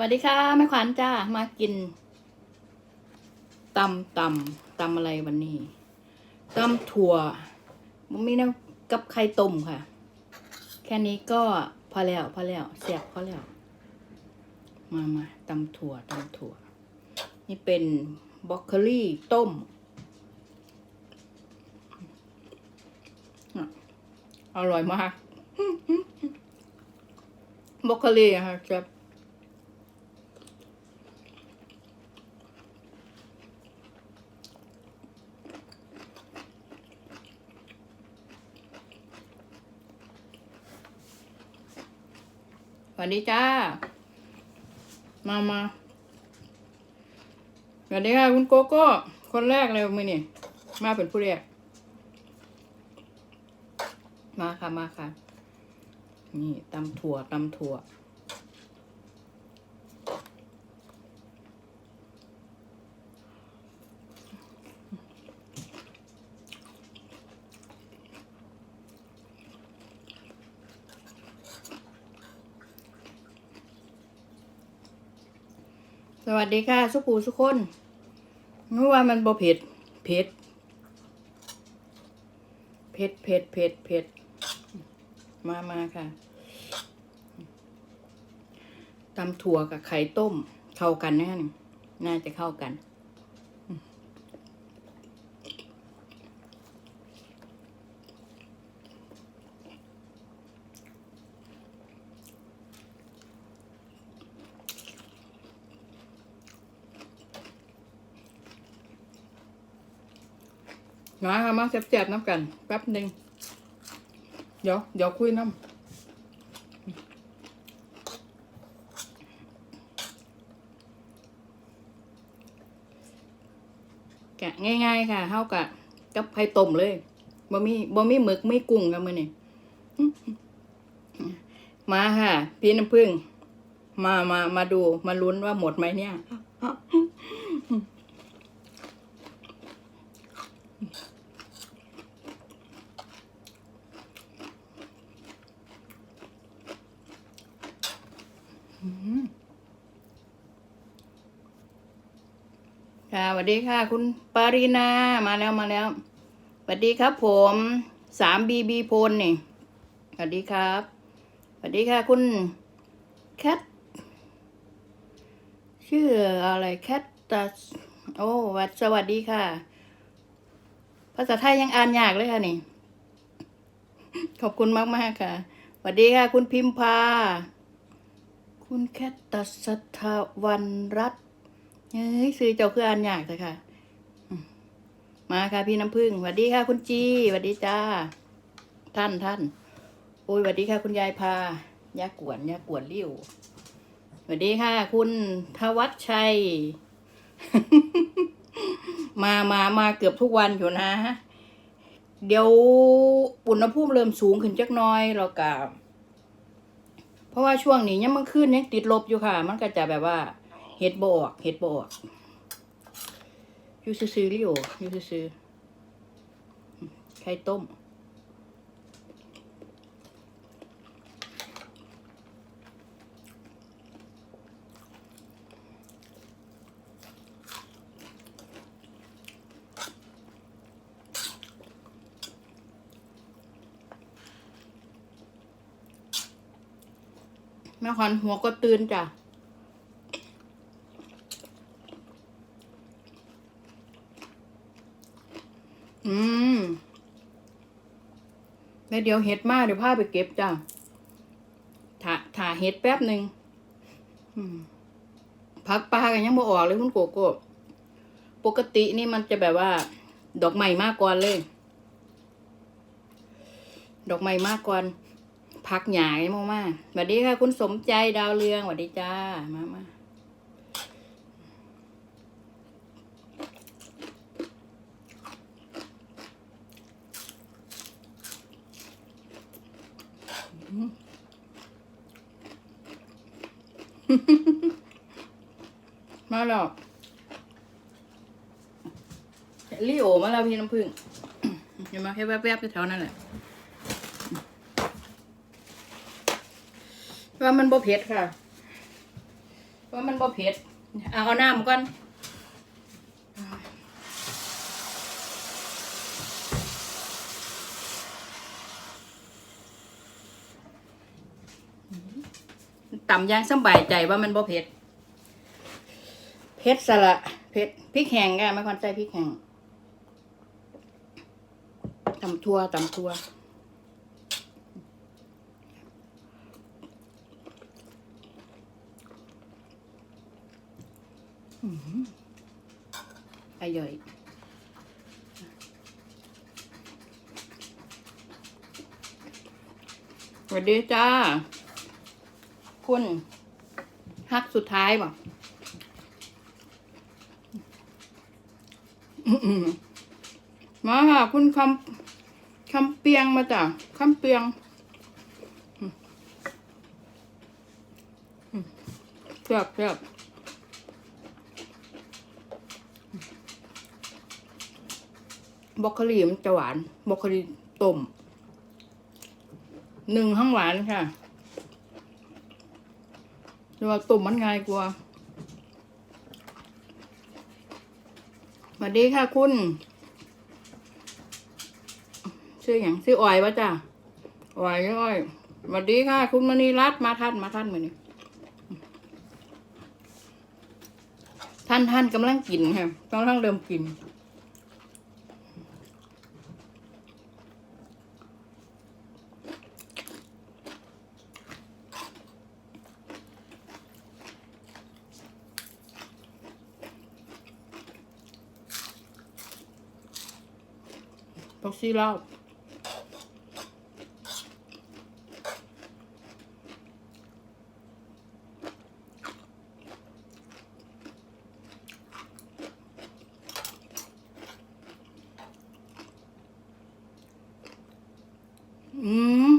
วัสดีค่ะแม่ขวัญจ้ามากินตำตำตำอะไรวันนี้ตำถั่วมันมีน้ำกับไข่ต้มค่ะ แค่นี้ก็พอแล้วพอแล้วเสียบพอแล้ว มามาตำถั่วตำถั่ว นี่เป็นบรอกโคลี่ต้ม อร่อยมากบรอกโคลี่ค่ะจะ สวัสดีจ้า มามาสวัสดีค่ะคุณโกโก้ คนแรกเลยมือนี่มาเป็นผู้แรก มาค่ะมาค่ะ นี่ตำถั่วตำถั่ว สวัสดีค่ะ สุปูสุคนเมื่อวานมันบ่เผ็ด เผ็ด เผ็ดเผ็ดเผ็ดเผ็ด มามาค่ะ ตำถั่วกับไข่ต้ม เข้ากันแน่นน่าจะเข้ากัน มาค่ะมาแซ่บๆน้ำกัน แป๊บหนึ่งเดี๋ยวเดี๋ยวคุยน้ำแกะง่ายๆค่ะเท่ากับกับไข่ต้มเลยบ่มีบ่มีหมึกไม่กุ้งกันมือนี่มาค่ะ พี่น้ำพึ่ง มามามาดู มาลุ้นว่าหมดไหมเนี่ย ค่ะสวัสดีค่ะ คุณปารีนามาแล้วมาแล้วสวัสดีครับ ผมสามบีบีพลนี่สวัสดีครับสวัสดีค่ะ คุณแคทชื่ออะไรแคทตัสโอ้วัดสวัสดีค่ะ ภาษาไทยยังอ่านยากเลยค่ะนี่ ขอบคุณมากมากค่ะสวัสดีค่ะ คุณพิมพา คุณแคทตัสสทวันรัตน์เฮ้ยซื้อเจ้าคืออ่านยากเลยค่ะ มาค่ะพี่น้ำพึ่งสวัสดีค่ะ คุณจีสวัสดีจ้า ท่านท่านโอ้ยสวัสดีค่ะ คุณยายพายากวนยากวนริ้วสวัสดีค่ะ คุณทวัชชัย มามามาเกือบทุกวันอยู่นะ เดี๋ยวอุณหภูมิเริ่มสูงขึ้นจักน้อยเรากับ ราะว่าช่วงนี้ยังมันขึ้นยังติดลบอยู่ค่ะ มันก็จะแบบว่าเห็ดบออกเห็ดบออกอยู่ซื้อๆลิโออยู่ซื้อๆไข่ต้ม ม่ขวัญหัวก็ตื่นจ้ะอืมแล้วเดี๋ยวเห็ดมาเดี๋ยวพาไปเก็บจ้ะถ่าถ่าเห็ดแป๊บหนึ่งพักปลากันยังบ่ออกเลยคุณโกโก้ปกตินี่มันจะแบบว่า ดอกใหม่มากกว่าเลย ดอกใหม่มากกว่า พักหยายมากมาสวัสดีค่ะ คุณสมใจดาวเรืองสวัสดีจ้า มามามาแล้วลิโอมาแล้วพี่น้ำผึ้งเห็นไหมแค่แวบๆแถวนั่นแหละ ว่ามันบ่เผ็ดค่ะ ว่ามันบ่เผ็ดเอาเอาน้ำก่อนต่ำอยางสำบายใจว่ามันบ่เผ็ด เผ็ดสละเผ็ดพริกแห้งก็ไม่ควรใส่พริกแห้งตำทั่วตำทั่ว อร่อย สวัสดีจ้า คุณฮักสุดท้ายบ่อืมาค่ะ คุณคำคำเปียงมาจ้ะคำเปียงอือืมเจ็บเจ็บ บรอกโคลีมันจะหวานบรอกโคลีต้มหนึ่งข้างหวานค่ะแต่ว่าต้มมันง่ายกว่าสวัสดีค่ะคุณชื่ออย่างชื่ออ้อยวะจ้ะอ้อยอ้อยสวัสดีค่ะ คุณมณีรัตน์มาท่านมาท่านมือนี้ท่านท่านกำลังกินค่ะกำลังเริ่มกิน พ็อกซี่เหล้าอืม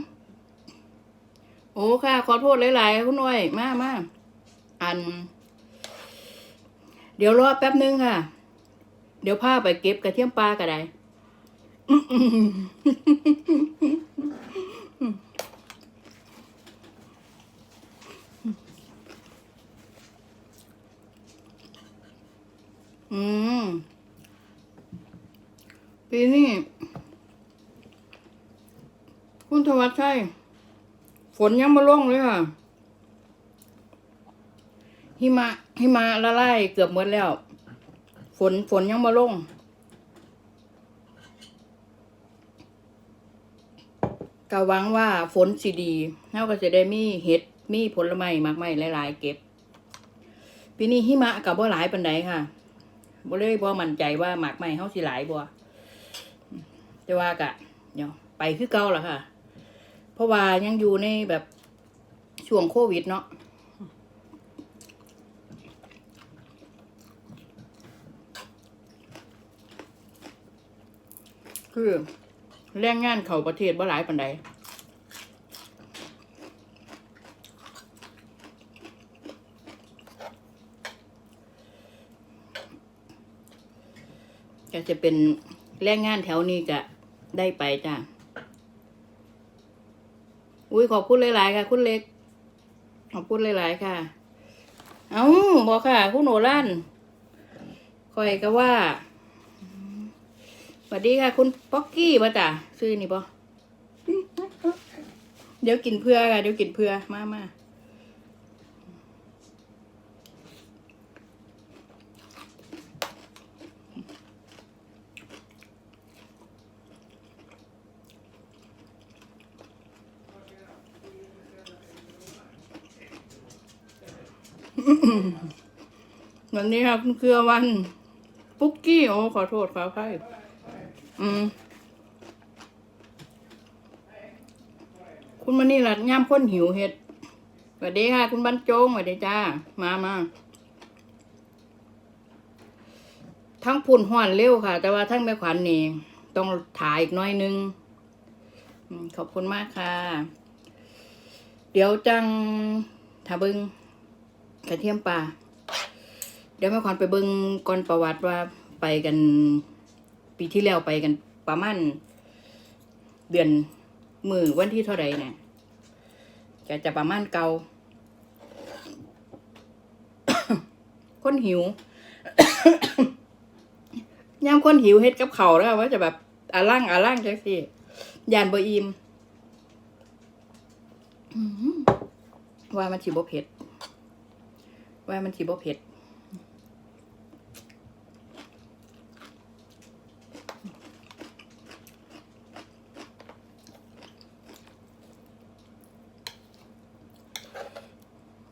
โอ้ค่ะ ขอโทษหลายๆคุณอ้อยมามาอัน เดี๋ยวรอแป๊บนึงค่ะ เดี๋ยวพาไปเก็บกระเทียมปลาก็ได้ อืมปีนี้คุณธวัชชัยฝนยังมาล่งเลยค่ะ หิมะหิมะละลายเกือบหมดแล้ว ฝนฝนยังมาล่ง ก็หวังว่าฝนสิดีเราก็จะได้มีเห็ดมีผลไม้มากไม้หลายๆ เก็บปีนี้หิมะกับบ่หลายปันใดค่ะบ่เลยบ่มั่นใจว่าหมากไม้เฮาสิหลายบ่แต่ว่ากะเดี๋ยวไปคือเก่าล่ะค่ะ เพราะว่ายังอยู่ในแบบช่วงโควิดเนาะคือ แรงงานเข้าประเทศบ่หลายปานใดก็จะเป็นแรงงานแถวนี้จะได้ไปจ้ะ อุ้ยขอบคุณหลายๆค่ะ คุณเล็ก ขอบคุณหลายๆค่ะ เอาบอกค่ะ คุณโอรันคอยก็ว่า สวัสดีค่ะ คุณป๊อกกี้ป่ะจ้ะซื้อนี่ปะเดี๋ยวกินเพื่อค่ะเดี๋ยวกินเพื่อมามาวันนี้ค่ะคุณเครือวัน ปุ๊กกี้ โอ้ ขอโทษขออภัย อืม คุณมานี่ล่ะย่ามพ้นหิวเห็ดสวัสดีค่ะ คุณบรรจงสวัสดีจ้า มามาทั้งพุ่นห่อนเร็วค่ะ แต่ว่าทั้งแม่ขวัญนี่ต้องถ่ายอีกน้อยนึงขอบคุณมากค่ะ เดี๋ยวจังถ้าเบิงกระเทียมปลาเดี๋ยวแม่ขวัญไปเบิงก่อนประวัติว่าไปกัน ปีที่แล้วไปกันประมาณเดือนมือวันที่เท่าไรเนี่ยจะจะประมาณเกาคนหิว ยามคนหิวเฮ็ดกับเขาแล้วว่าจะแบบอาล่างอาล่างจังซี่ยานบอิมว่ามันสิบ่เผ็ดว่ามันสิบ่เผ็ด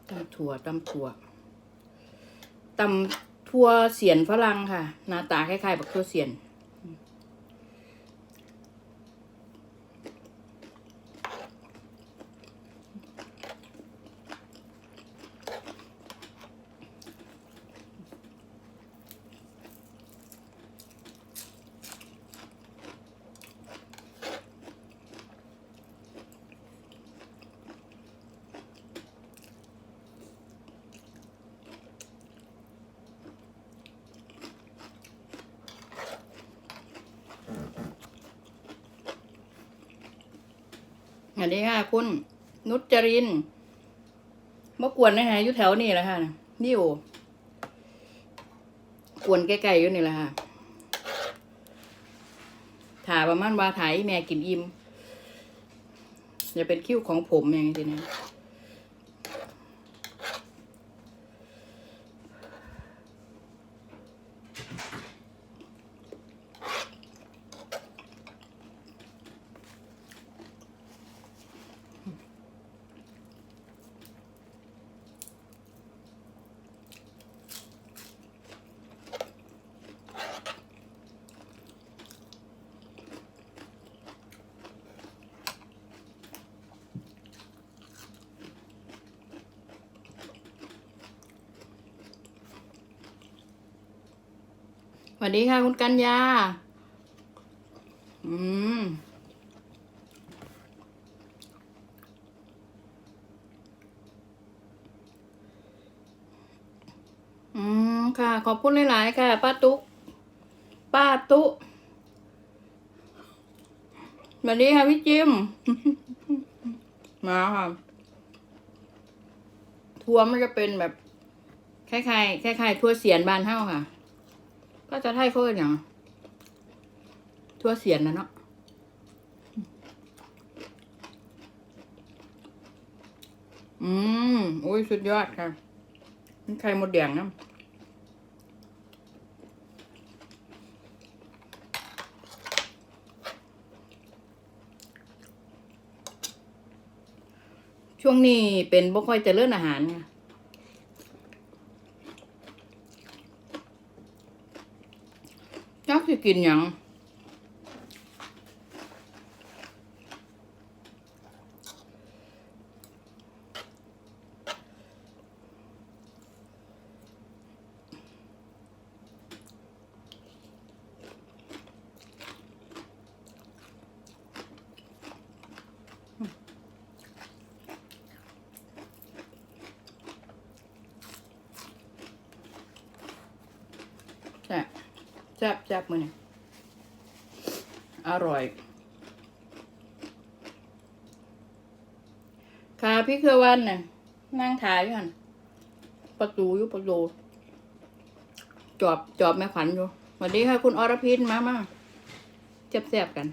ตำ ถั่วตำถั่วตำถั่วเสียนฝรั่งค่ะ หน้าตาคล้ายๆแบบถั่วเสียน สวัสดีค่ะ คุณนุชจรินเมื่อกวนนะฮะอยู่แถวนี่แหละค่ะนี่โอกวนใกล้ๆอยู่นี่แหละค่ะถ่าประมาณว่าถ่ายแม่กินอิ่มจะเป็นคิ้วของผมอย่างนี้ทีน วัสดีค่ะ คุณกัญญา อืม อืม ค่ะ ขอบคุณหลาย ๆ ค่ะ ป้าตุ๊ก ป้าตุ๊กสวัสดีค่ะพี่จิม มาค่ะทัวร์มันจะเป็นแบบคล้ายๆคล้ายๆทัวร์เสียนบานเท่าค่ะ ก็จะไทยเขาเอิ้นอย่างทั่วเสียนนะเนาะอืมโอ้ยสุดยอดค่ะนี่ไข่หมดแดงนะช่วงนี้เป็นบ่ค่อยจะเลื่อนอาหารไงจั กสิกินหยังแซ่บแซ่บแซ่บ มือนี่อร่อย ค่ะพี่เครือวันน่ะนั่งถ่ายอยู่หันประตูอยู่ประตูจอบจอบแม่ขวัญอยู่สวัสดีค่ะ คุณอรพินมามาแซ่บๆกัน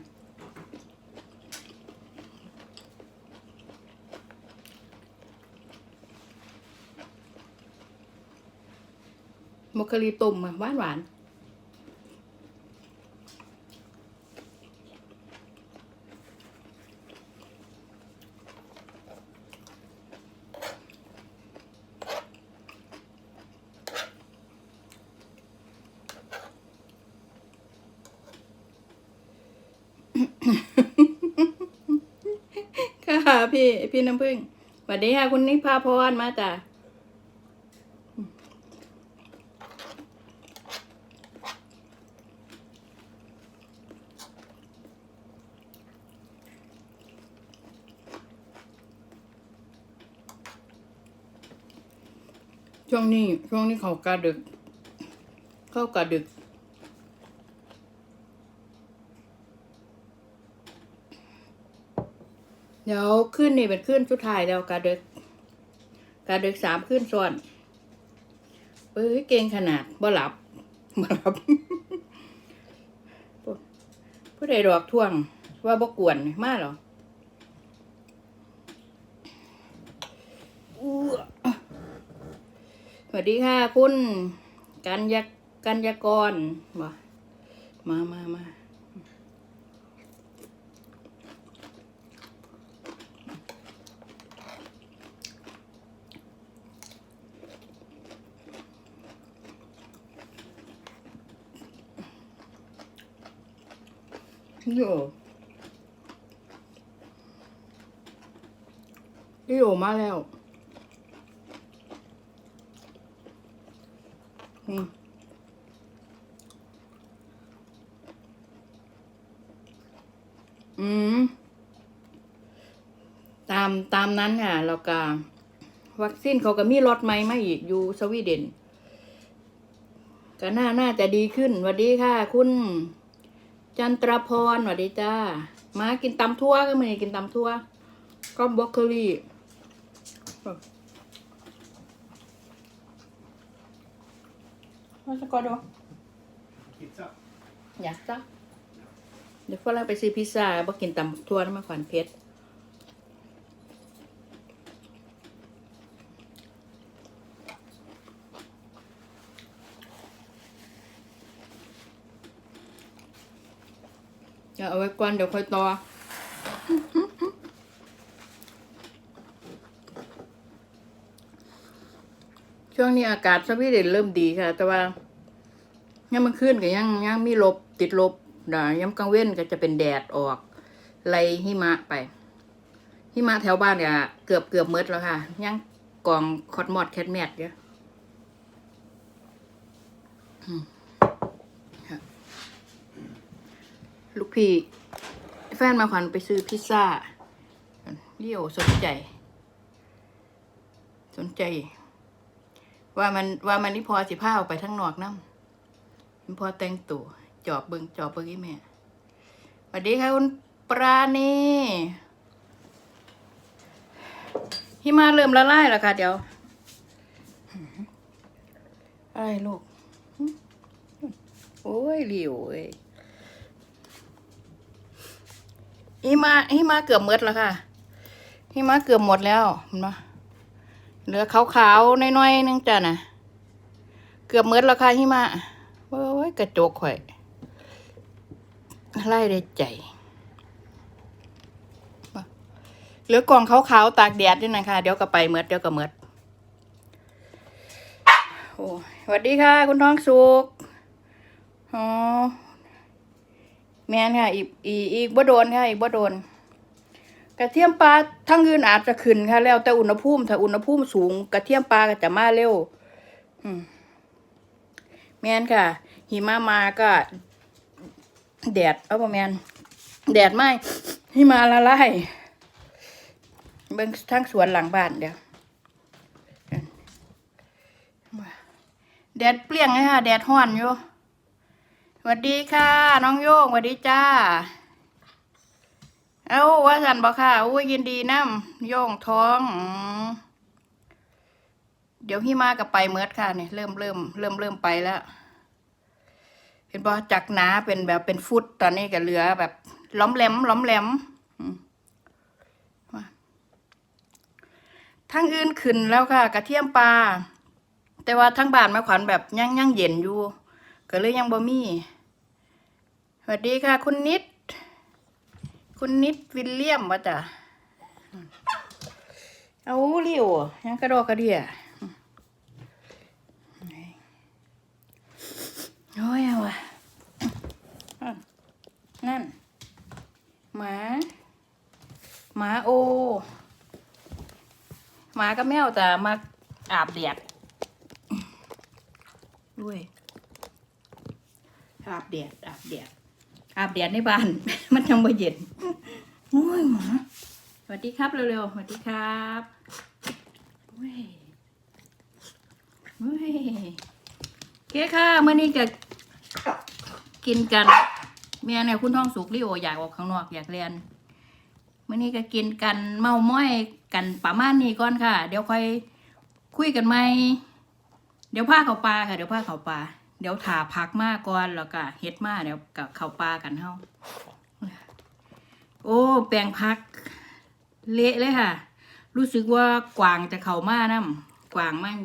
มกกะลีตุ่มหวานหวานค่ะ พี่พี่น้ำผึ้งสวัสดีค่ะ คุณนิพาพรมาจ้ะช่วงนี้ช่วงนี้เขากาดึก เข้ากาดึก เดี๋ยวขึ้นนี่เป็นขึ้นชุดท้ายแล้วกาดึกกาดึกสามขึ้นส่วนเอ้ยเก่งขนาดบ่หลับบ่หลับผู้ใดดอกท่วง ว่าบ่กวนมาเหรออู้สวัสดีค่ะ คุณ กันยกกันยากรบ่มามามา โยลิโอมาแล้ว อืมอืม ตามตามนั้นค่ะแล้วก็วัคซีนเขาก็มีรถใหม่มาอีกอยู่สวีเดนก็น่าน่าจะดีขึ้นสวัสดีค่ะ คุณ จันตราพรสวัสดีจ้า มากินตำทั่วก็มากินตำทั่ว ก็บล็อกโคลี่ว่าสกอดอ Pizza. อยากจ้ะเดี๋ยวพวกเราไปซื้อพิซซ่าบ่กินตำทั่วน้ำมาขวัญเพชร อย่าเอาไว้ก่อนเดี๋ยวค่อยต่อช่วงนี้อากาศสวีเดนเริ่มดีค่ะ แต่ว่ายังมันขึ้นก็ยังยังมีลบติดลบดาย้ำกลางเว้นก็จะเป็นแดดออกไล่หิมะไปหิมะแถวบ้านก็เกือบเกือบมืดแล้วค่ะยังกองคอดมอดแคทแมทเยอะ ลูกพี่แฟนมาขวัญไปซื้อพิซซ่าเลี้ยวสนใจ สนใจ ว่ามันว่ามันนี่พอสิพาออกไปทั้งนอกน้ำมันพอแต่งตัวจอบเบิงจอบเบิงอีแม่สวัสดีค่ะคุณปราณีหิมาเริ่มละลายแล้วค่ะ เดี๋ยวอะไรลูก โอ้ยหลิวเอ้ย หิมาหิมาเกือบหมดแล้วค่ะหิมาเกือบหมดแล้วเห็นปะเหลือขาวๆน้อยๆนึงจ้ะน่ะเกือบหมดแล้วค่ะหิมาโอ้ยกระจกข่อยไล่ได้ใจเหลือกล่องขาวๆตากแดดด้วยนะคะเดี๋ยวก็ไปเมดเดี๋ยวก็เมดโอ้สวัสดีค่ะ คุณท้องสุกอ๋อ แมนค่ะ อีกอีกอีกบ่โดนค่ะอีกบ่โดน กระเทียมปลาทั้งอื่นอาจจะขึ้นค่ะ แล้วแต่อุณหภูมิถ้าอุณหภูมิสูงกระเทียมปลาก็จะมาเร็ว อืมแมนค่ะ หิมะมาก็ แดดเอาประแมนแดดไหมหิมาละลายเบิ่งทั้งสวนหลังบ้านเดี๋ยวแดดเปรี้ยงเลยค่ะ แดดห้อนอยู่ สวัสดีค่ะ น้องโยงสวัสดีจ้า เอ้าว่าสันบอกค่ะอุ้ยยินดีน้ำโยงท้องอเดี๋ยวพี่มากับไปเมิดค่ะเนี่ยเริ่มเริ่มเริ่มเริ่มไปแล้วเห็นปะจากหนาเป็นแบบเป็นฟุตตอนนี้ก็เหลือแบบ ล้อมแหลมล้อมแหลมทั้งอื่นขึ้นแล้วค่ะ กระเทียมปลาแต่ว่าทั้งบานแม่ขวัญแบบยังยังเย็นอยู่ ก็เลยยังบ่มีสวัสดีค่ะ คุณนิด คุณนิดวิลเลียมวะจ้ะเอาเรียวยังกระโดดกระเดียโอ้ยเอาว่ะอะนั่น หมา หมาโอ หมากับแมวแต่มาอาบแดดด้วย อาบแดดอาบแดดอาบแดดในบ้าน มันยังบ่เย็นโอ้ยหมาสวัสดีครับเร็วๆสวัสดีครับเว้ยเว้ยโอเคค่ะเมื่อนี้ก็กินกันเมียเนี่ยคุณท้องสุกลิโออยากออกข้างนอกอยากเรียนเมื่อนี้ก็กินกันเมาม้อยกันประมาณนี้ก่อนค่ะ เดี๋ยวค่อยคุยกันใหมเดี๋ยวผ้าเขาปลาค่ะ เดี๋ยวผ้าเขาปลา เดี๋ยวถาพักมาก่อนแล้วก็เฮ็ดมาเดี๋ยวกับเขาปลากันเฮาโอ้ แปลงพัก เละเลยค่ะ รู้สึกว่ากวางจะเข้ามานํกวางมัน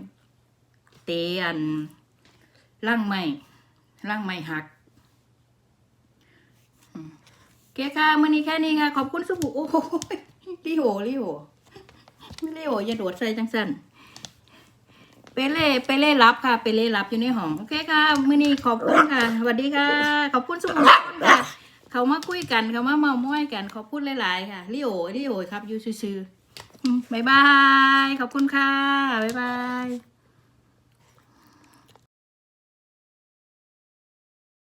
เตะอันร่างไม่ร่างไม่หักอืมโอเคค่ะมื้อนี้แค่นี้ค่ะ ขอบคุณสบู่โอ้โหลิโหลิโหลิโหอย่าโดดใส่จังสัน ไปเล่ไปเล่รับค่ะไปเล่รับอยู่ในห้องโอเคค่ะมื้อนี้ขอบคุณค่ะสวัสดีค่ะ ขอบคุณสุขุมค่ะเขามาคุยกันเขามาเมาม้อยกันขอบคุณหลาย ๆ ค่ะลิโอลิโอครับอยู่ซื่อๆบ๊ายบาย ขอบคุณค่ะ บ๊ายบาย